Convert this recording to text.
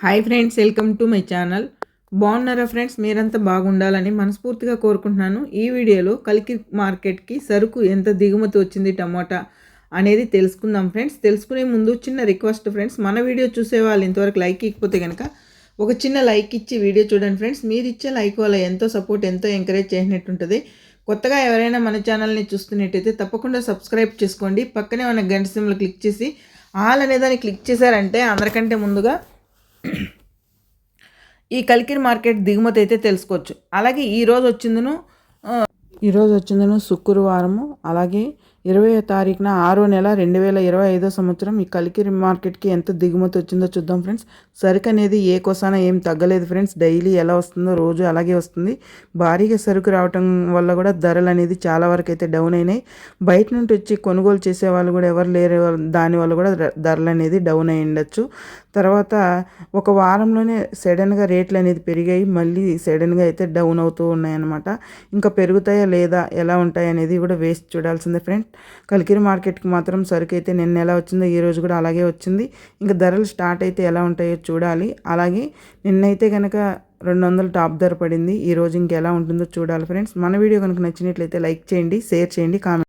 Hi friends welcome to my channel బాగున్నారా friends మీరంతా బాగుండాలని మనస్ఫూర్తిగా కోరుకుంటున్నాను. ఈ వీడియోలో కలికి మార్కెట్కి సరుకు ఎంత దిగుమతి వచ్చింది టమోటా అనేది తెలుసుకుందాం ఫ్రెండ్స్ తెలుసుకునే ముందు చిన్న రిక్వెస్ట్ ఫ్రెండ్స్ మన వీడియో చూసే వాళ్ళు ఇంతవరకు లైక్ ఇకపోతే కనుక ఒక చిన్న లైక్ ఇచ్చి వీడియో చూడండి ఫ్రెండ్స్ మీరు ఇచ్చే లైక్ వల్ల ఎంతో సపోర్ట్ ఎంతో ఎంకరేజ్ చేసినట్టుంటుంది. కొత్తగా ఎవరైనా మన ఛానల్ని చూస్తున్నట్టయితే తప్పకుండా సబ్స్క్రైబ్ చేసుకోండి. పక్కనే ఉన్న గంట సిమ్లో క్లిక్ చేసి ఆల్ అనేదాన్ని క్లిక్ చేశారంటే అందరికంటే ముందుగా ఈ కలికిరి మార్కెట్ దిగుమతి అయితే తెలుసుకోవచ్చు. అలాగే ఈరోజు వచ్చిందను ఈరోజు వచ్చిందను శుక్రవారము అలాగే ఇరవై తారీఖున ఆరో నెల రెండు వేల ఇరవై ఐదో సంవత్సరం ఈ కలికిరి మార్కెట్కి ఎంత దిగుమతి వచ్చిందో చూద్దాం ఫ్రెండ్స్. సరుకు అనేది ఏ కోసాన ఏం తగ్గలేదు ఫ్రెండ్స్. డైలీ ఎలా వస్తుందో రోజు అలాగే వస్తుంది. భారీగా సరుకు రావటం వల్ల కూడా ధరలు అనేది చాలా వరకు అయితే డౌన్ అయినాయి. బయట నుండి వచ్చి కొనుగోలు చేసే వాళ్ళు కూడా ఎవరు లేరు. దానివల్ల కూడా ధరలు అనేది డౌన్ అయి ఉండొచ్చు. తర్వాత ఒక వారంలోనే సడన్గా రేట్లు అనేది పెరిగాయి. మళ్ళీ సడన్గా అయితే డౌన్ అవుతూ ఉన్నాయన్నమాట. ఇంకా పెరుగుతాయా లేదా ఎలా ఉంటాయి అనేది కూడా వేస్ట్ చూడాల్సిందే ఫ్రెండ్స్. కలికిరి మార్కెట్కి మాత్రం సరుకు అయితే నిన్న ఎలా వచ్చిందో ఈ రోజు కూడా అలాగే వచ్చింది. ఇంకా ధరలు స్టార్ట్ అయితే ఎలా ఉంటాయో చూడాలి. అలాగే నిన్నైతే కనుక రెండు వందలు టాప్ ధర పడింది. ఈ రోజు ఇంకెలా ఉంటుందో చూడాలి ఫ్రెండ్స్. మన వీడియో కనుక నచ్చినట్లయితే లైక్ చేయండి షేర్ చేయండి కామెంట్